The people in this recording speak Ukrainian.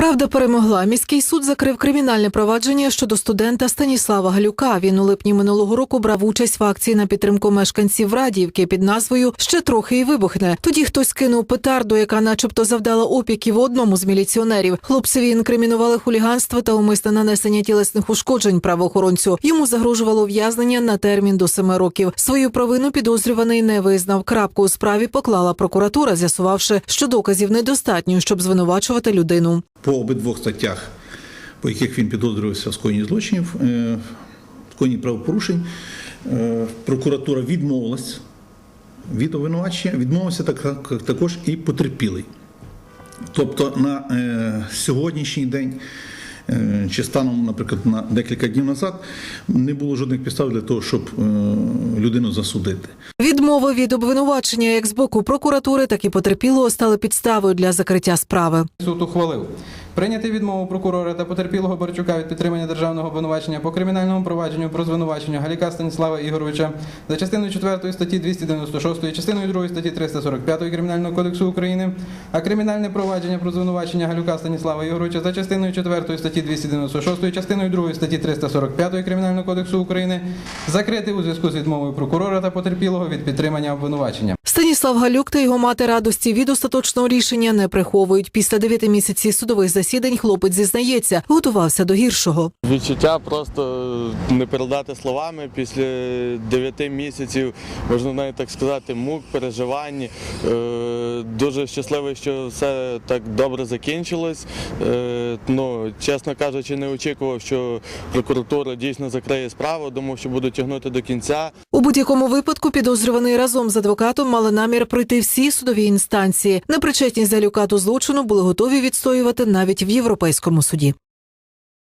Правда перемогла. Міський суд закрив кримінальне провадження щодо студента Станіслава Галюка. Він у липні минулого року брав участь в акції на підтримку мешканців Радіївки під назвою Ще трохи і вибухне. Тоді хтось кинув петарду, яка, начебто, завдала опіків одному з міліціонерів. Хлопцеві інкримінували хуліганство та умисне нанесення тілесних ушкоджень правоохоронцю. Йому загрожувало ув'язнення на термін до семи років. Свою провину підозрюваний не визнав. Крапку у справі поклала прокуратура, з'ясувавши, що доказів недостатньо, щоб звинувачувати людину. По обидвох статтях, по яких він підозрювався в скоєнні злочинів, е, скоєнні правопорушень, е, прокуратура відмовилась від обвинувачення, відмовився так- також і потерпілий. Тобто на е, сьогоднішній день. Е, Чи станом, наприклад, на декілька днів назад не було жодних підстав для того, щоб е, людину засудити. Відмови від обвинувачення як з боку прокуратури, так і потерпілого стали підставою для закриття справи. Суд ухвалив прийняти відмову прокурора та потерпілого Борчука від підтримання державного обвинувачення по кримінальному провадженню про звинувачення Галіка Станіслава Ігоровича за частиною 4 статті 296, частиною 2 статті 345 Кримінального кодексу України, а кримінальне провадження про звинувачення Галюка Станіслава Ігоровича за частиною 4 статті 296, частиною 2 статті 345 Кримінального кодексу України закрити у зв'язку з відмовою прокурора та потерпілого від підтримання обвинувачення. Станіслав Галюк та його мати радості від остаточного рішення не приховують. Після дев'яти місяців судових засідань хлопець зізнається, готувався до гіршого. Відчуття просто не передати словами після 9 місяців, можна навіть так сказати, мук, переживань. Е, Дуже щасливий, що все так добре закінчилось. Е, Ну, чесно кажучи, не очікував, що прокуратура дійсно закриє справу, думав, що будуть тягнути до кінця. У будь-якому випадку підозрюваний разом з адвокатом мали намір пройти всі судові інстанції. Непричетність залюка до злочину були готові відстоювати навіть в європейському суді.